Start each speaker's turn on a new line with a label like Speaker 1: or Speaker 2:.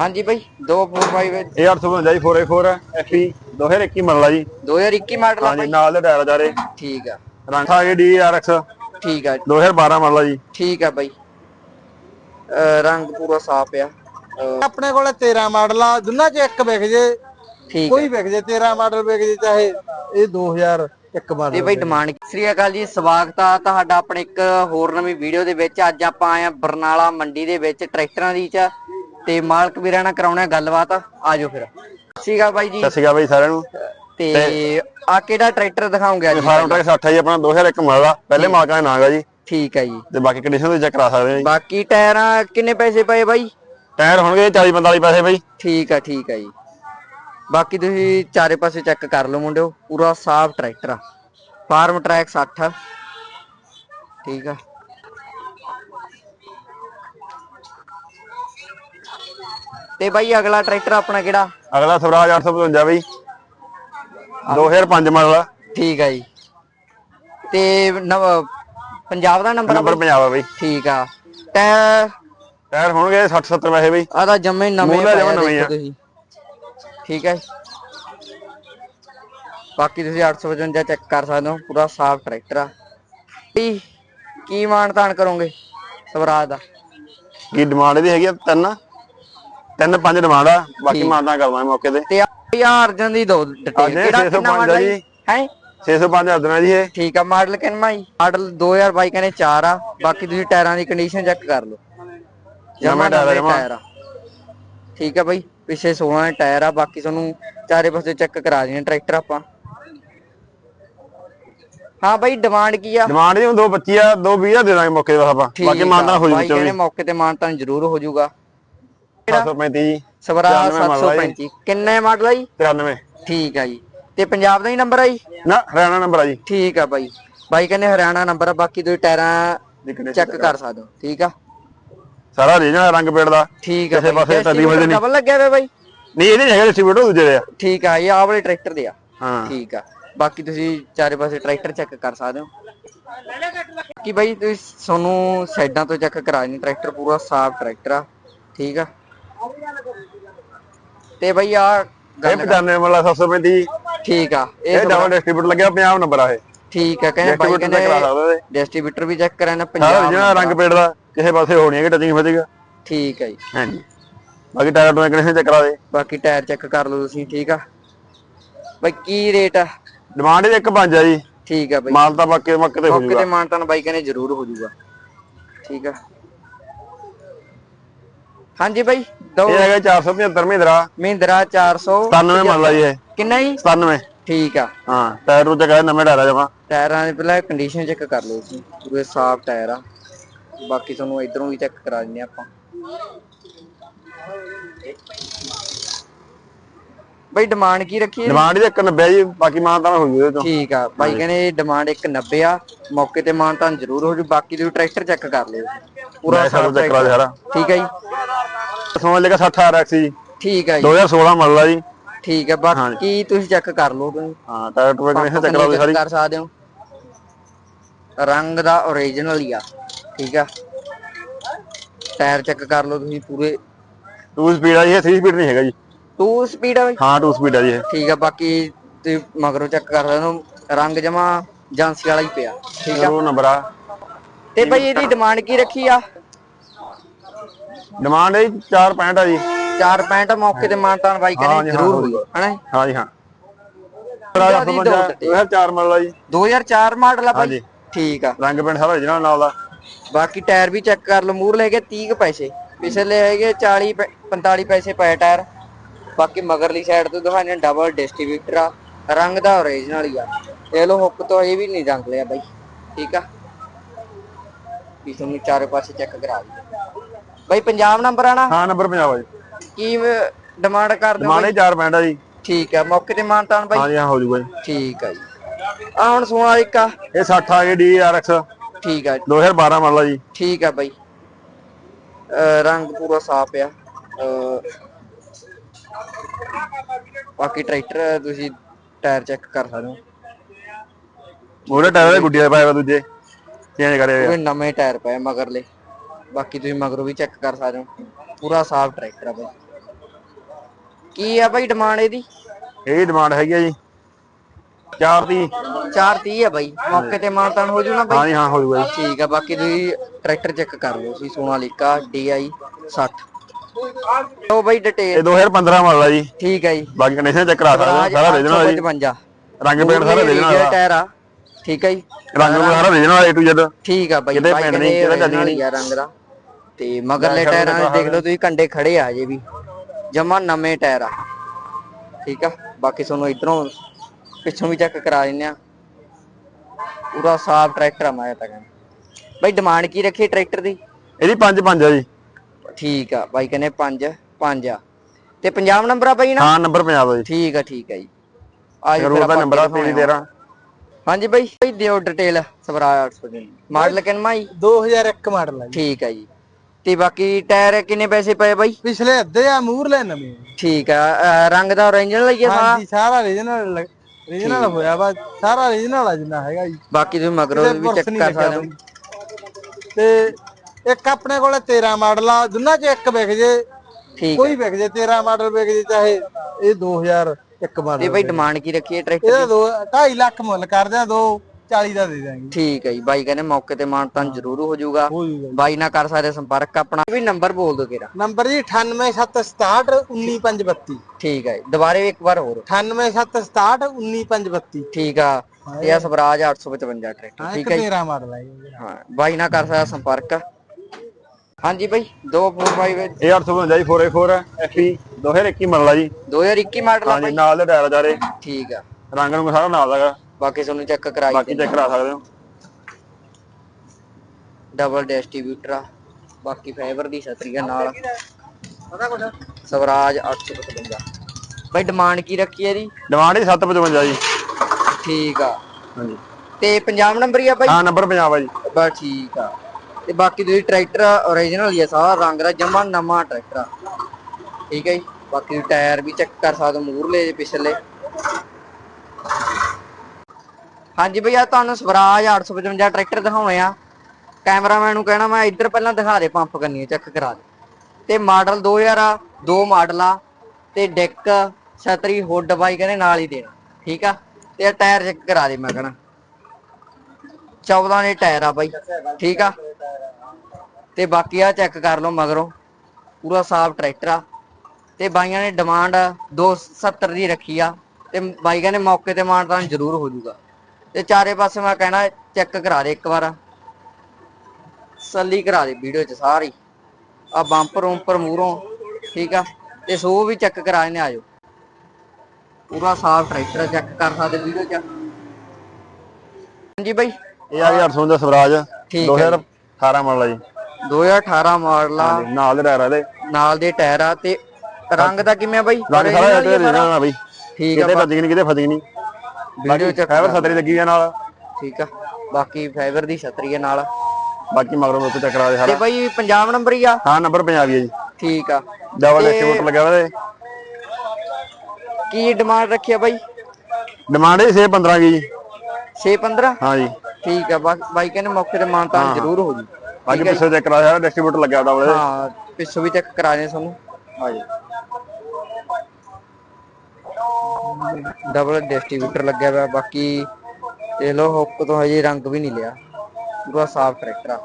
Speaker 1: ਹਾਂਜੀ ਬਾਈ 245
Speaker 2: ਇਹ 852 ਜੀ 4x4 FE 2021 ਮਾਡਲ ਆ ਜੀ।
Speaker 1: 2021 ਮਾਡਲ ਆ
Speaker 2: ਹਾਂਜੀ
Speaker 1: ਬਾਈ।
Speaker 2: ਨਾਲ ਦੇ ਟਾਇਰ ਜਾਰੇ
Speaker 1: ਠੀਕ ਆ।
Speaker 2: ਰੰਗ ਆ ਗਈ DRX
Speaker 1: ਠੀਕ ਆ।
Speaker 2: 2012 ਮਾਡਲ ਆ ਜੀ।
Speaker 1: ਠੀਕ ਆ ਬਾਈ। ਰੰਗ ਪੂਰਾ ਸਾਫ਼ ਆ।
Speaker 3: ਆਪਣੇ ਕੋਲੇ 13 ਮਾਡਲ ਆ ਦੋਨਾਂ ਚ ਇੱਕ ਵਿਕ ਜੇ
Speaker 1: ਠੀਕ
Speaker 3: ਕੋਈ ਵਿਕ ਜੇ 13 ਮਾਡਲ ਵਿਕ ਜੇ ਚਾਹੇ ਇਹ 2001
Speaker 1: ਤੇ
Speaker 3: ਮਾਡਲ
Speaker 1: ਬਈ ਡਿਮਾਂਡ ਸ੍ਰੀ ਅਕਾਲ ਜੀ ਸਵਾਗਤ ਆ ਤੁਹਾਡਾ ਆਪਣੇ ਇੱਕ ਹੋਰ ਨਵੀਂ ਵੀਡੀਓ ਦੇ ਵਿੱਚ। ਅੱਜ ਆਪਾਂ ਆਏ ਆ ਬਰਨਾਲਾ ਮੰਡੀ ਦੇ ਵਿੱਚ ਟਰੈਕਟਰਾਂ ਦੀ ਚ। ਤੇ ਮਾਲਕ ਵੀਰਾਂ ਨਾਲ ਕਰਾਉਣਾ ਗੱਲਬਾਤ ਆਜੋ ਫਿਰ। ਅਕਾਲ ਬਾਈ ਜੀ।
Speaker 2: ਸਤਿ ਸ਼੍ਰੀ ਅਕਾਲ ਬਾਈ ਸਾਰਿਆਂ ਨੂੰ।
Speaker 1: ਤੇ ਆ ਕਿਹੜਾ ਟਰੈਕਟਰ ਦਿਖਾਉਂਗੇ ਅੱਜ?
Speaker 2: ਫਾਰਮ ਟਰੈਕ 60 ਹੈ ਜੀ ਆਪਣਾ 2001 ਮਾਡਲ ਆ। ਪਹਿਲੇ ਮਾਲਕਾਂ ਦਾ ਨਾਮ ਹੈ ਜੀ।
Speaker 1: ਠੀਕ ਹੈ ਜੀ।
Speaker 2: ਤੇ ਬਾਕੀ ਕੰਡੀਸ਼ਨ ਤੁਸੀਂ ਚੈੱਕ ਕਰਾ ਸਕਦੇ ਹੋ ਜੀ।
Speaker 1: ਬਾਕੀ ਟਾਇਰਾਂ ਕਿੰਨੇ ਪੈਸੇ ਪਏ ਬਾਈ?
Speaker 2: ਟਾਇਰ ਹੋਣਗੇ 40 45 ਪੈਸੇ ਬਾਈ।
Speaker 1: ਠੀਕ ਆ ਠੀਕ ਆ ਜੀ। ਬਾਕੀ ਤੁਸੀਂ ਚਾਰੇ ਪਾਸੇ ਚੈੱਕ ਕਰ ਲਓ ਮੁੰਡਿਓ ਪੂਰਾ ਸਾਫ਼ ਟਰੈਕਟਰ ਆ। ਫਾਰਮ ਟਰੈਕ 60 ਠੀਕ ਆ। ਤੇ ਬਾਈ ਅਗਲਾ ਟਰੈਕਟਰ ਆਪਣਾ ਕਿਹੜਾ?
Speaker 2: ਅਗਲਾ ਸਵਰਾਜ 855 ਬਾਈ। 2005 ਮਾਡਲ ਆ।
Speaker 1: ਠੀਕ ਆ ਜੀ। ਤੇ ਨਵ ਪੰਜਾਬ ਦਾ ਨੰਬਰ
Speaker 2: ਨੰਬਰ ਪੰਜਾਬ ਆ ਬਾਈ।
Speaker 1: ਠੀਕ ਆ। ਟਾਇਰ?
Speaker 2: ਟਾਇਰ ਹੋਣਗੇ 60 70 ਪੈਸੇ ਬਾਈ।
Speaker 1: ਆ ਤਾਂ ਜੰਮੇ ਨਵੇਂ ਆ,
Speaker 2: ਨਵੇਂ।
Speaker 1: ਤੁਸੀਂ। ਠੀਕ ਹੈ ਬਾਕੀ ਤੁਸੀਂ 855 ਚੈੱਕ ਕਰ ਸਕਦੇ ਹੋ। ਪੂਰਾ ਸਾਫ਼ ਟਰੈਕਟਰ ਆ। ਕੀ ਕੀ ਮਾਨ ਤਾਨ ਕਰੋਗੇ ਸਵਰਾਜ ਦਾ?
Speaker 2: ਕੀ ਡਿਮਾਂਡ ਇਹਦੀ ਹੈਗੀ ਆ ਤਿੰਨ? ਤਿੰਨ ਪੰਜ ਡਿਮਾਂਡ ਆ ਬਾਕੀ ਮਾਨਤਾ ਕਰਦਾ ਮੌਕੇ ਤੇ।
Speaker 1: ਤੇ ਆ ਅਰਜਨ ਦੀ ਦੋ ਡਿਟੇਲ ਕਿਹੜਾ
Speaker 2: 605
Speaker 1: ਕਿੰਨਾ ਮਾਡਲ
Speaker 2: ਜੀ।
Speaker 1: ਹੈ?
Speaker 2: 605 ਹਜ਼ਾਰ ਦੇਣਾ ਜੀ ਇਹ।
Speaker 1: ਠੀਕ ਆ ਮਾਡਲ ਕਿੰਨਾ ਜੀ ਮਾਡਲ 2022 ਕਹਿੰਦੇ 4 ਆ। ਬਾਕੀ ਤੁਸੀਂ ਟਾਇਰਾਂ ਦੀ ਕੰਡੀਸ਼ਨ ਚੈੱਕ ਕਰ ਲਓ। ਜਮਾ
Speaker 2: ਨਵਾਂ ਟਾਇਰ ਆ,
Speaker 1: ਠੀਕ ਆ ਬਾਈ ਪਿੱਛੇ 16 ਦੇ ਟਾਇਰ ਆ ਬਾਕੀ ਤੁਹਾਨੂੰ ਚਾਰੇ ਪਾਸੇ ਚੈੱਕ ਕਰਾ ਦੇਣੇ ਟਰੈਕਟਰ ਆਪਾਂ। ਹਾਂ ਬਾਈ ਡਿਮਾਂਡ ਕੀ ਆ?
Speaker 2: ਡਿਮਾਂਡ ਜੀ ਹੁਣ ਦੋ 25 ਆ ਦੋ 20 ਹਜ਼ਾਰ ਦੇ ਦਾਂਗੇ ਮੌਕੇ ਤੇ ਆਪਾਂ। ਬਾਕੀ ਮਾਨਤਾ ਹੋ ਜੂ ਵੀ
Speaker 1: ਮੌਕੇ ਤੇ ਮਾਨਤਾਨ ਜ਼ਰੂਰ ਹੋ ਜਾਊਗਾ।
Speaker 2: 735 ਜੀ।
Speaker 1: ਸਵਰਾਜ
Speaker 2: 94 ਮਾਡਲ ਆ ਜੀ।
Speaker 1: 735 ਕਿੰਨੇ ਮਾਡਲ ਆ ਜੀ?
Speaker 2: 93
Speaker 1: ਠੀਕ ਆ ਜੀ। ਤੇ ਪੰਜਾਬ ਦਾ ਹੀ ਨੰਬਰ ਆ ਜੀ?
Speaker 2: ਨਾ ਹਰਿਆਣਾ ਨੰਬਰ ਆ ਜੀ।
Speaker 1: ਠੀਕ ਆ ਬਾਈ। ਬਾਈ ਕਹਿੰਦੇ ਹਰਿਆਣਾ ਨੰਬਰ ਆ ਬਾਕੀ ਤੁਸੀਂ ਟਾਇਰਾਂ ਚੈੱਕ ਕਰ ਸਕਦੇ ਹੋ। ਠੀਕ ਆ?
Speaker 2: ਸਾਰਾ ਰੀਜਨਲ ਰੰਗ ਪੇੜ ਦਾ।
Speaker 1: ਠੀਕ ਆ
Speaker 2: ਕਿਸੇ ਪਾਸੇ ਤਲੀ ਹੋਈ ਨਹੀਂ
Speaker 1: ਡਬਲ ਲੱਗਿਆ ਹੋਇਆ ਬਾਈ?
Speaker 2: ਨਹੀਂ ਇਹਦੇ ਨਹੀਂ ਹੈਗਾ ਡਿਸਟ੍ਰੀਬਿਊਟਰ ਦੂਜੇ ਦੇ ਆ।
Speaker 1: ਠੀਕ ਆ ਇਹ ਆਹ ਵਾਲੇ ਟਰੈਕਟਰ ਦੇ ਆ।
Speaker 2: ਹਾਂ।
Speaker 1: ਠੀਕ ਆ। ਬਾਕੀ ਤੁਸੀਂ ਚਾਰੇ ਪਾਸੇ ਟਰੈਕਟਰ ਚੈੱਕ ਕਰ ਸਕਦੇ ਹੋ। ਕਿ ਬਾਈ ਤੁਸੀਂ ਤੁਹਾਨੂੰ ਸਾਈਡਾਂ ਤੋਂ ਚੈੱਕ ਕਰਾ ਦੇਣੀ ਟਰੈਕਟਰ ਪੂਰਾ ਸਾਫ਼ ਟਰੈਕਟਰ ਆ। ਠੀਕ ਆ? ਤੇ ਬਾਈ ਆ
Speaker 2: ਇਹ
Speaker 1: ਗੱਲ
Speaker 2: 95 ਵਾਲਾ 735
Speaker 1: ਠੀਕ ਆ
Speaker 2: ਇਹ
Speaker 1: ਇਹ
Speaker 2: ਡਬਲ ਡਿਸਟ੍ਰੀਬਿਊਟਰ ਲੱਗਿਆ 50 ਨੰਬਰ ਆ ਇਹ।
Speaker 1: ਠੀਕ ਆ ਕਹਿੰਦੇ ਬਾਈ ਕਹਿੰਦੇ ਡਿਸਟ੍ਰੀਬਿਊਟਰ ਵੀ ਚੈੱਕ ਕਰਾਣਾ ਪੰਜਾਬ
Speaker 2: ਰੀਜਨਲ ਰੰਗ ਪੇੜ ਦਾ ਕਿਸੇ ਪਾਸੇ ਹੋਣੀ ਹੈ ਕਿ ਟਚਿੰਗ ਫਜੇਗਾ
Speaker 1: ਠੀਕ ਆ ਜੀ।
Speaker 2: ਹਾਂਜੀ। ਬਾਕੀ ਟਾਇਰ ਤੋਂ ਕੰਡੀਸ਼ਨ ਚੈੱਕ ਕਰਾ ਦੇ।
Speaker 1: ਬਾਕੀ ਟਾਇਰ ਚੈੱਕ ਕਰ ਲਓ ਤੁਸੀਂ ਠੀਕ ਆ। ਬਾਈ ਕੀ ਰੇਟ ਆ?
Speaker 2: ਡਿਮਾਂਡ ਇੱਕ ਪੰਜ ਆ ਜੀ।
Speaker 1: ਠੀਕ ਆ ਬਾਈ।
Speaker 2: ਮਾਲ ਤਾਂ ਬਾਕੀ ਮੱਕ ਤੇ ਹੋ
Speaker 1: ਮੌਕੇ
Speaker 2: ਜੂਗਾ
Speaker 1: ਤੇ ਮਾਨਤਾਨ ਬਾਈ ਕਹਿੰਦੇ ਜ਼ਰੂਰ ਹੋ ਜਾਊਗਾ। ਠੀਕ ਆ। ਹਾਂਜੀ ਬਾਈ
Speaker 2: ਇਹ ਹੈਗਾ 475 ਮਹਿੰਦਰਾ।
Speaker 1: ਮਹਿੰਦਰਾ 400
Speaker 2: 97 ਮਾਡਲ ਜੀ ਇਹ।
Speaker 1: ਕਿੰਨਾ ਜੀ?
Speaker 2: 97
Speaker 1: ਠੀਕ ਆ।
Speaker 2: ਹਾਂ ਟਾਇਰ ਨੂੰ ਚੈੱਕ ਨਵੇਂ ਟਾਇਰ ਆ ਜਮਾ
Speaker 1: ਟਾਇਰਾਂ ਦੀ ਪਹਿਲਾਂ ਕੰਡੀਸ਼ਨ ਚੈੱਕ ਕਰ ਲਓ ਤੁਸੀਂ ਪੂਰੇ ਸਾਫ਼ ਟਾਇਰ ਆ। ਬਾਕੀ ਤੁਹਾਨੂੰ ਇਧਰੋਂ ਵੀ ਚੈੱਕ ਕਰਾ ਦਿੰਦੇ ਆਪਾਂ। ਬਾਈ ਡਿਮਾਂਡ ਕੀ ਰੱਖੀ ਹੈ
Speaker 2: ਡਿਮਾਂਡ ਇਹਦੀ ਇੱਕ 90 ਜੀ ਬਾਕੀ ਮਾਲ ਤਾਂ ਹੋ ਜੂ ਇਹਦੇ ਤੋਂ।
Speaker 1: ਠੀਕ ਆ ਬਾਈ ਕਹਿੰਦੇ ਡਿਮਾਂਡ 190 ਆ ਮੌਕੇ ਤੇ ਮਾਨਤਾਨ ਜ਼ਰੂਰ ਹੋ ਜੂ ਬਾਕੀ ਤੁਸੀਂ ਟਰੈਕਟਰ ਚੈੱਕ ਕਰ ਲਿਓ। ਪੂਰਾ
Speaker 2: ਸਾਰਾ ਚੈੱਕ ਕਰਾ ਸਾਰਾ।
Speaker 1: ਠੀਕ ਆ ਜੀ।
Speaker 2: ਸਮਝ ਲੇਗਾ 60 RX ਜੀ
Speaker 1: ਠੀਕ ਆ ਜੀ।
Speaker 2: 2016 ਮਾਡਲ ਆ ਜੀ।
Speaker 1: ਠੀਕ ਆ ਬਾਕੀ ਤੁਸੀਂ ਚੈੱਕ ਕਰ ਲਓ
Speaker 2: ਹਾਂ ਟਾਇਰ ਟੂ ਕੰਡੀਸ਼ਨ ਚੈੱਕ ਕਰਾ ਸਾਰੀ।
Speaker 1: ਕਰ ਸਕਦੇ ਹੋ। ਰੰਗ ਦਾ origignal ਹੀ ਆ। ਠੀਕ ਆ। ਟਾਇਰ ਚੈੱਕ ਕਰ ਲਓ ਤੁਸੀਂ ਪੂਰੇ।
Speaker 2: 2 ਸਪੀਡ ਆ ਜੀ ਇਹ 3 ਸਪੀਡ ਨਹੀਂ ਹੈਗਾ ਜੀ।
Speaker 1: 2 ਸਪੀਡ ਆ ਬਈ।
Speaker 2: ਹਾਂ 2 ਸਪੀਡ ਆ ਜੀ ਇਹ।
Speaker 1: ਠੀਕ ਆ ਬਾਕੀ ਤੁਸੀਂ ਮਗਰੋਂ ਚੈੱਕ ਕਰ ਹੋ ਰੰਗ ਜਮਾ ਏਜੰਸੀ ਵਾਲਾ ਹੀ ਪਿਆ ਠੀਕ ਆ।
Speaker 2: ਉਹ ਨੰਬਰ ਆ।
Speaker 1: ਤੇ ਬਈ ਇਹਦੀ ਡਿਮਾਂਡ ਕੀ ਰੱਖੀ ਆ?
Speaker 2: ਡਿਮਾਂਡ ਹੈ 465 ਆ ਜੀ।
Speaker 1: 465 ਮੌਕੇ ਤੇ ਮਾਨਤਾਨ ਬਾਈ
Speaker 2: ਹਾਂ
Speaker 1: ਕਹਿੰਦੇ ਜ਼ਰੂਰ ਹੋਈ ਹਨਾ
Speaker 2: ਹਾਂ ਜੀ ਹਾਂ।
Speaker 1: ਦੀ ਦੋ ਟੱਟੇ।
Speaker 2: 2004 ਮਾਡਲ ਆ ਜੀ।
Speaker 1: 2004 ਮਾਡਲ ਆ ਬਾਈ?
Speaker 2: ਹਾਂਜੀ।
Speaker 1: ਠੀਕ ਆ।
Speaker 2: ਰੰਗ ਪੈਂਟ ਸਾਰਾ original ਨਾਲ ਦਾ।
Speaker 1: ਬਾਕੀ ਟਾਇਰ ਵੀ ਚੈੱਕ ਕਰ ਲਓ ਮੂਰ ਲੈ ਕੇ 30 ਕੁ ਪੈਸੇ। ਪਿਛਲੇ ਹੈਗੇ 40 ਪੈ- 45 ਪੈਸੇ ਪਏ ਟਾਇਰ। ਬਾਕੀ ਮਗਰਲੀ ਸਾਈਡ ਤੋਂ ਦਿਖਾਣੇ ਡਬਲ ਡਿਸਟ੍ਰੀਬਿਊਟਰ ਆ ਰੰਗ ਦਾ ਓਰੀਜਨਲ ਹੀ ਆ। ਇਹ ਲੋ ਹੁੱਕ ਤੋਂ ਇਹ ਵੀ ਨਹੀਂ ਰੰਗ ਲਿਆ ਬਾਈ ਠੀਕ ਆ? ਵੀ ਤੁਹਾਨੂੰ ਚਾਰੇ ਪਾਸੇ ਚੈੱਕ ਕਰਾ ਦੀ ਬਾਈ ਪੰਜਾਬ ਨੰਬਰ ਆਣਾ
Speaker 2: ਹਾਂ ਨੰਬਰ 50 ਆ ਜੀ।
Speaker 1: ਕੀ ਡਿਮਾਂਡ ਕਰ ਦਿਓ
Speaker 2: ਡਿਮਾਂਡ ਹੈ 465 ਆ ਜੀ।
Speaker 1: ਠੀਕ ਆ ਮੌਕੇ ਤੇ ਮਾਨਤਾਨ ਬਾਈ?
Speaker 2: ਹਾਂ ਜੀ ਹਾਂ ਹੋ ਜੂਗਾ ਜੀ।
Speaker 1: ਠੀਕ ਆ ਜੀ। ਆ ਹੁਣ ਸੋਨਾਲੀਕਾ
Speaker 2: ਇਹ 60 ਆ ਗਈ DRX
Speaker 1: ਠੀਕ ਆ।
Speaker 2: 2012 ਮਾਡਲ ਆ ਜੀ।
Speaker 1: ਠੀਕ ਆ ਬਾਈ। ਰੰਗ ਪੂਰਾ ਸਾਫ਼ ਆ। ਬਾਕੀ ਟਰੈਕਟਰ ਤੁਸੀਂ ਟਾਇਰ ਚੈੱਕ ਕਰ ਸਕਦੇ ਹੋ।
Speaker 2: ਉਹਦੇ ਟਾਇਰ ਦੇ ਗੁੱਡੀਆਂ ਵਾ ਦੂਜੇ ਚੇਂਜ ਕਰੇ ਹੋਏ
Speaker 1: ਨਵੇਂ ਟਾਇਰ ਪਏ ਮਗਰਲੇ। ਬਾਕੀ ਤੁਸੀਂ ਮਗਰੋਂ ਵੀ ਚੈੱਕ ਕਰ ਸਕਦੇ ਹੋ। ਪੂਰਾ ਸਾਫ਼ ਟਰੈਕਟਰ ਆ ਬਾਈ। ਕੀ ਆ ਬਾਈ ਡਿਮਾਂਡ ਇਹਦੀ?
Speaker 2: ਇਹਦੀ ਡਿਮਾਂਡ ਹੈਗੀ ਆ ਜੀ। 4 ਦੀ
Speaker 1: 430 ਆ ਬਾਈ। ਮੌਕੇ ਤੇ ਮਾਨਤਾਨ ਹੋ ਜੂ ਨਾ ਬਾਈ?
Speaker 2: ਹਾਂ ਜੀ ਹਾਂ ਹੋ ਜੂਗਾ ਜੀ।
Speaker 1: ਠੀਕ ਆ ਬਾਕੀ ਤੁਸੀਂ ਟਰੈਕਟਰ ਚੈੱਕ ਕਰ ਲਓ। ਸੀ ਸੋਨਾਲੀਕਾ DI 60 ਲੋ ਬਾਈ
Speaker 2: ਇਹ
Speaker 1: ਡਿਟੇਲ
Speaker 2: 2015 ਮਾਡਲ ਆ ਜੀ।
Speaker 1: ਠੀਕ ਹੈ ਜੀ।
Speaker 2: ਬਾਕੀ ਕੰਡੀਸ਼ਨ ਚੈੱਕ ਕਰਾ ਸਕਦੇ ਹੋ, ਸਾਰਾ ਰੀਜਨਲ ਜੀ।
Speaker 1: 855
Speaker 2: ਰੰਗ ਪੇਂਟ ਸਾਰਾ ਰੀਜਨਲ ਆ।
Speaker 1: ਟਾਇਰ ਆ। ਠੀਕ ਹੈ ਜੀ।
Speaker 2: ਰੰਗ ਨੂੰ ਸਾਰਾ ਰੀਜਨਲ A to Z
Speaker 1: ਠੀਕ ਆ ਬਾਈ।
Speaker 2: ਕਿਤੇ
Speaker 1: ਕਹਿੰਦੇ
Speaker 2: ਨਹੀਂ, ਕਿਤੇ
Speaker 1: original
Speaker 2: ਗੱਡੀ
Speaker 1: ਹੀ ਆ ਰੰਗ ਦਾ। ਤੇ ਮਗਰਲੇ ਟਾਇਰਾਂ 'ਚ ਦੇਖ ਲਓ ਤੁਸੀਂ ਕੰਡੇ ਖੜੇ ਆ ਜੇ ਵੀ। ਜਮਾ ਨਵੇਂ ਟਾਇਰ ਆ। ਠੀਕ ਆ। ਬਾਕੀ ਤੁਹਾਨੂੰ ਇਧਰੋਂ ਪਿੱਛੋਂ ਵੀ ਚੈੱਕ ਕਰਾ ਦਿੰਨੇ ਆ। ਪੂਰਾ ਸਾਫ਼ ਟਰੈਕਟਰ ਆ ਮੈਂ ਤਾਂ ਕਹਿੰਦਾ। ਬਾਈ ਡਿਮਾਂਡ ਕੀ ਰੱਖੀ ਟਰੈਕਟਰ ਦੀ?
Speaker 2: ਇਹਦੀ 5 5 ਆ ਜੀ।
Speaker 1: ਠੀਕ ਆ ਬਾਈ ਕਹਿੰਦੇ 5 5 ਆ। ਤੇ ਪੰਜਾਬ ਨੰਬਰ ਆ ਬਾਈ ਨਾ?
Speaker 2: ਹਾਂ ਨੰਬਰ 50 ਦਾ ਜੀ
Speaker 1: ਠੀਕ ਆ ਠੀਕ ਆ ਜੀ। ਆਜ
Speaker 2: ਰੋਡ ਦਾ ਨੰਬਰ ਆ 13
Speaker 1: ਹਾਂਜੀ ਬਾਈ ਬਾਈ ਦਿਓ ਡਿਟੇਲ ਸਵਰਾਜ 800 ਮਾਡਲ ਕਿੰਨਾ ਜੀ
Speaker 3: 2001 ਮਾਡਲ ਆ ਜੀ।
Speaker 1: ਠੀਕ ਹੈ ਜੀ। ਤੇ ਬਾਕੀ ਟਾਇਰ ਕਿੰਨੇ ਪੈਸੇ ਪਏ ਬਾਈ?
Speaker 3: ਪਿਛਲੇ ਅੱਧੇ ਆ ਮੂਰਲੇ ਨਵੇਂ
Speaker 1: ਠੀਕ ਆ ਰੰਗ ਦਾ ਓਰੀਜਨਲ ਹੀ ਆ ਸਾਰਾ
Speaker 3: ਹਾਂਜੀ ਸਾਰਾ ਰੀਜਨਲ ਰੀਜਨਲ ਹੋਇਆ ਵਾ ਸਾਰਾ ਰੀਜਨਲ ਆ ਜਿੰਨਾ ਹੈਗਾ ਜੀ।
Speaker 1: ਬਾਕੀ ਤੁਸੀਂ ਮਗਰੋਂ ਵੀ ਚੈੱਕ ਕਰ ਸਕਦੇ ਹੋ।
Speaker 3: ਤੇ ਇੱਕ ਆਪਣੇ ਕੋਲੇ 13 ਮਾਡਲ ਆ ਦੋਨਾਂ ਚ ਇੱਕ ਵਿਕ ਜੇ
Speaker 1: ਠੀਕ
Speaker 3: ਕੋਈ ਵਿਕ ਜੇ 13 ਮਾਡਲ ਵਿਕ ਜੇ ਚਾਹੇ ਇਹ 2001
Speaker 1: ਤੇ
Speaker 3: ਮਾਡਲ
Speaker 1: ਬਾਈ ਡਿਮਾਂਡ ਕੀ ਰੱਖੀ ਹੈ ਟਰੈਕਟਰ
Speaker 3: ਇਹਦਾ 2 2.5 ਲੱਖ ਮੁੱਲ ਕਰਦੇ ਆ 2 40 ਦਾ ਦੇ ਦਾਂਗੇ
Speaker 1: ਠੀਕ ਹੈ ਜੀ ਬਾਈ ਕਹਿੰਦੇ ਮੌਕੇ ਤੇ ਮਾਨਤਾਨ ਜ਼ਰੂਰ ਹੋ ਜਾਊਗਾ। ਬਾਈ ਨਾਲ ਕਰ ਸਕਦੇ ਸੰਪਰਕ ਆਪਣਾ। ਵੀ ਨੰਬਰ ਬੋਲ ਦਿਓ ਕਿਰਾ
Speaker 3: ਨੰਬਰ ਜੀ 98767 19532
Speaker 1: ਠੀਕ ਹੈ। ਦੁਬਾਰੇ ਇੱਕ ਵਾਰ ਹੋਰ।
Speaker 3: 98767 19532
Speaker 1: ਠੀਕ ਆ ਇਹ ਸਵਰਾਜ 855 ਟਰੈਕਟਰ ਠੀਕ
Speaker 3: ਇੱਕ
Speaker 1: ਹੈ ਜੀ।
Speaker 3: 13 ਮਾਡਲ
Speaker 1: ਹਾਂ ਬਾਈ ਨਾਲ ਕਰ ਸਕਦਾ ਸੰਪਰਕ। ਹਾਂਜੀ ਬਾਈ 245
Speaker 2: ਇਹ 855 ਜੀ 4A4 FE 2021 ਮਾਡਲ ਆ ਜੀ।
Speaker 1: 2021 ਮਾਡਲ ਆ
Speaker 2: ਹਾਂ ਜੀ
Speaker 1: ਬਾਈ।
Speaker 2: ਨਾਲ ਦੇ ਟਾਇਰ ਜਾਰੇ
Speaker 1: ਠੀਕ ਆ।
Speaker 2: ਰੰਗ ਨੂੰ ਸਾਰਾ ਨਾਲ ਦਾਗਾ
Speaker 1: ਬਾਕੀ ਤੁਹਾਨੂੰ ਚੈੱਕ ਕਰਾਈ
Speaker 2: ਬਾਕੀ ਚੈੱਕ ਕਰਾ ਸਕਦੇ ਹੋ।
Speaker 1: ਡਬਲ ਡਿਸਟ੍ਰੀਬਿਊਟਰ ਆ। ਬਾਕੀ ਫਾਈਬਰ ਦੀ ਛਤਰੀ ਆ ਨਾਲ। ਸਵਰਾਜ 855 ਬਾਈ ਡਿਮਾਂਡ ਕੀ ਰੱਖੀ ਹੈ ਜੀ
Speaker 2: ਡਿਮਾਂਡ ਹੀ 755 ਜੀ।
Speaker 1: ਠੀਕ ਆ।
Speaker 2: ਹਾਂਜੀ।
Speaker 1: ਤੇ ਪੰਜਾਬ ਨੰਬਰ ਹੀ ਆ ਬਾਈ?
Speaker 2: ਹਾਂ ਨੰਬਰ 50 ਆ ਜੀ।
Speaker 1: ਬਸ ਠੀਕ ਆ। ਤੇ ਬਾਕੀ ਤੁਸੀਂ ਟਰੈਕਟਰ ਓਰੀਜਨਲ ਹੀ ਆ, ਸਾਰਾ ਰੰਗ ਦਾ, ਜਮਾ ਨਵਾਂ ਟਰੈਕਟਰ ਆ। ਠੀਕ ਹੈ ਜੀ? ਬਾਕੀ ਟਾਇਰ ਵੀ ਚੈੱਕ ਕਰ ਸਕਦੇ ਹੋ ਮੂਰਲੇ ਤੇ ਪਿਛਲੇ। ਹਾਂਜੀ ਭਈਆ ਤੁਹਾਨੂੰ ਸਵਰਾਜ 855 ਟਰੈਕਟਰ ਦਿਖਾਉਣੇ ਆ। ਕੈਮਰਾਮੈਨ ਨੂੰ ਕਹਿਣਾ, ਮੈਂ ਇੱਧਰ ਪਹਿਲਾਂ ਦਿਖਾ ਦੇ, ਪੰਪ ਕਰਨੀ ਚੈੱਕ ਕਰਾ ਦੇ। ਤੇ ਮਾਡਲ 2000 ਆ, ਦੋ ਮਾਡਲ ਆ, ਤੇ ਡੈਕ ਛਤਰੀ, ਹੁੱਡ ਬਾਈ ਕਹਿੰਦੇ ਨਾਲ ਹੀ ਦੇਣਾ। ਠੀਕ ਆ? ਤੇ ਟਾਇਰ ਚੈੱਕ ਕਰਾ ਦੇ, ਮੈਂ ਕਹਣਾ। 14 ਦੇ ਟਾਇਰ ਆ ਬਾਈ। ਠੀਕ ਆ? ਤੇ ਬਾਕੀ ਆ ਚੈੱਕ ਕਰ ਲਓ ਮਗਰੋਂ। ਪੂਰਾ ਸਾਫ਼ ਟਰੈਕਟਰ ਆ। ਤੇ ਬਾਈਆਂ ਨੇ ਡਿਮਾਂਡ 270 ਦੀ ਰੱਖੀ ਆ। ਤੇ ਬਾਈ ਕਹਿੰਦੇ ਮੌਕੇ ਤੇ ਮਾਨਦਾਨ ਜ਼ਰੂਰ ਹੋ ਜਾਊਗਾ। ਤੇ ਚਾਰੇ ਪਾਸੇ ਮੈਂ ਕਹਿਣਾ ਚੈੱਕ ਕਰਾ ਦੇ ਇੱਕ ਵਾਰ। ਸੱਲੀ ਕਰਾ ਦੇ ਵੀਡੀਓ ਚ ਸਾਰੀ। ਆ ਬੰਪਰ ਉੱਪਰ ਮੂਹਰੋਂ ਠੀਕ ਆ? ਤੇ ਸੋ ਵੀ ਚੈੱਕ ਕਰਾ ਇਹਨੇ ਆਜੋ ਪੂਰਾ ਸਾਫ਼ ਟਰੈਕਟਰ ਚੈੱਕ ਕਰ ਸਕਦੇ ਵੀਡੀਓ ਚ। ਹਾਂਜੀ ਬਾਈ।
Speaker 2: ਇਹ ਆ ਜੀ 800 ਦਾ ਸਵਰਾਜ।
Speaker 1: ਠੀਕ ਹੈ
Speaker 2: 2018 ਮਾਡਲ ਆ ਜੀ
Speaker 1: 2018 ਮਾਡਲ। ਆ
Speaker 2: ਨਾਲ ਦੇ ਟਾਇਰ ਆ ਇਹਦੇ
Speaker 1: ਨਾਲ ਦੇ ਟਾਇਰ ਆ ਤੇ ਰੰਗ ਦਾ ਕਿਵੇਂ ਆ ਬਾਈ?
Speaker 2: ਰੰਗ ਸਾਰਾ
Speaker 1: ਹੀ ਆ
Speaker 2: ਰੀਜਨਲ ਆ ਬਈ।
Speaker 1: ਠੀਕ ਆ
Speaker 2: ਕਿਤੇ ਫਸੀ ਨਹੀਂ ਕਿਤੇ ਫਸੀ ਨਹੀਂ
Speaker 1: ਵੀਡੀਓ ਚ
Speaker 2: ਫਾਈਬਰ ਛਤਰੀ ਲੱਗੀ ਆ ਨਾਲ।
Speaker 1: ਠੀਕ ਆ ਬਾਕੀ ਫਾਈਬਰ ਦੀ ਛਤਰੀ ਆ ਨਾਲ।
Speaker 2: ਬਾਕੀ ਮਗਰੋਂ ਉੱਤੇ ਚੱਕ ਕਰਾ ਦੇ
Speaker 1: ਤੇ
Speaker 2: ਸਾਰਾ
Speaker 1: ਬਾਈ ਪੰਜਾਬ ਨੰਬਰ ਹੀ ਆ?
Speaker 2: ਹਾਂ ਨੰਬਰ 50 ਵੀ ਹੈ ਜੀ।
Speaker 1: ਠੀਕ ਆ।
Speaker 2: ਡਬਲ ਐਕਟੀਵੇਟਰ ਲੱਗਿਆ ਹੋਇਆ ਇਹਦੇ।
Speaker 1: ਕੀ ਡਿਮਾਂਡ ਰੱਖੀ ਆ ਬਾਈ?
Speaker 2: ਡਿਮਾਂਡ ਇਹ 615 ਕੀ ਜੀ।
Speaker 1: 615
Speaker 2: ਹਾਂ ਜੀ।
Speaker 1: ਠੀਕ ਬਾ- ਬਾਈ ਕਹਿੰਦੇ ਮੌਕੇ ਤੇ ਮਾਨਤਾਨ ਜ਼ਰੂਰ ਹੋ ਜੂ।
Speaker 2: ਬਾਕੀ ਪਿੱਛੇ ਚੈੱਕ ਕਰਾ ਸਾਰਾ ਡਿਸਟ੍ਰੀਬਿਊਟਰ ਲੱਗਿਆ ਡਬਲ ਇਹਦੇ
Speaker 1: ਹਾਂ ਪਿੱਛੋਂ ਵੀ ਚੈੱਕ ਕਰਾ ਦੇ ਤੁਹਾਨੂੰ ਆ ਜੀ। ਡਬਲ ਡਿਸਟ੍ਰੀਬਿਊਟਰ ਲੱਗਿਆ ਹੋਇਆ ਬਾਕੀ ਦੇਖ ਲਓ ਹੁੱਕ ਤੋਂ ਹਜੇ ਰੰਗ ਵੀ ਨਹੀਂ ਲਿਆ। ਪੂਰਾ ਸਾਫ਼ ਟਰੈਕਟਰ ਆ।